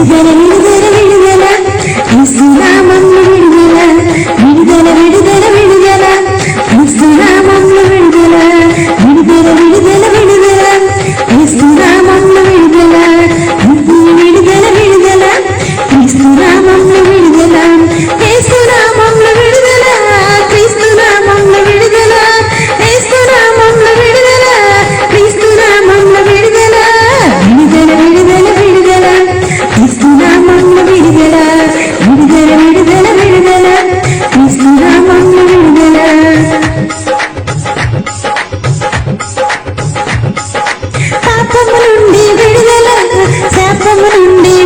నిలుదర నిలుదర నిలుదర ഉണ്ട്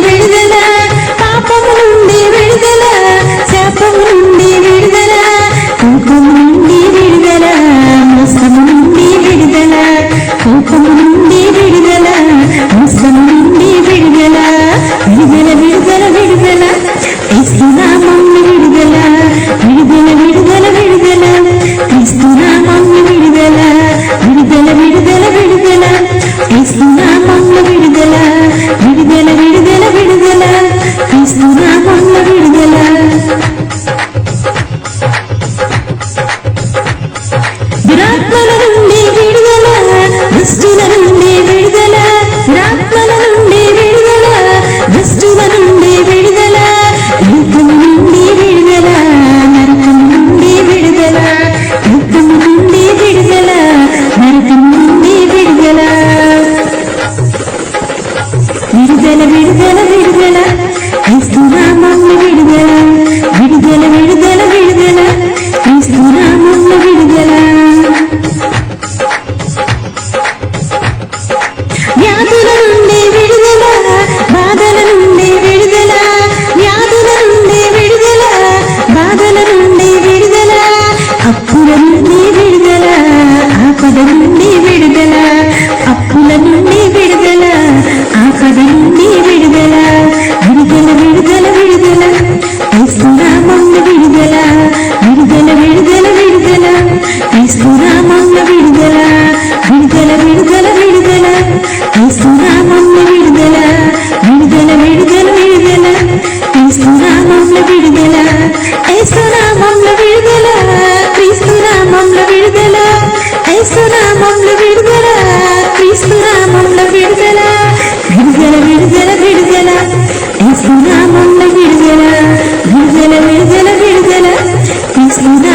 வீடுகளில் క్రీస్తునామంలో విడుదల? విడుదల విడుదల విడుదల. క్రీస్తునామంలో విడుదల? యేసునామంలో విడుదల? క్రీస్తునామంలో విడుదల? యేసునామంలో విడుదల? క్రీస్తునామంలో విడుదల? విడుదల విడుదల విడుదల. యేసునామంలో విడుదల? విడుదల విడుదల విడుదల. క్రీస్తునామ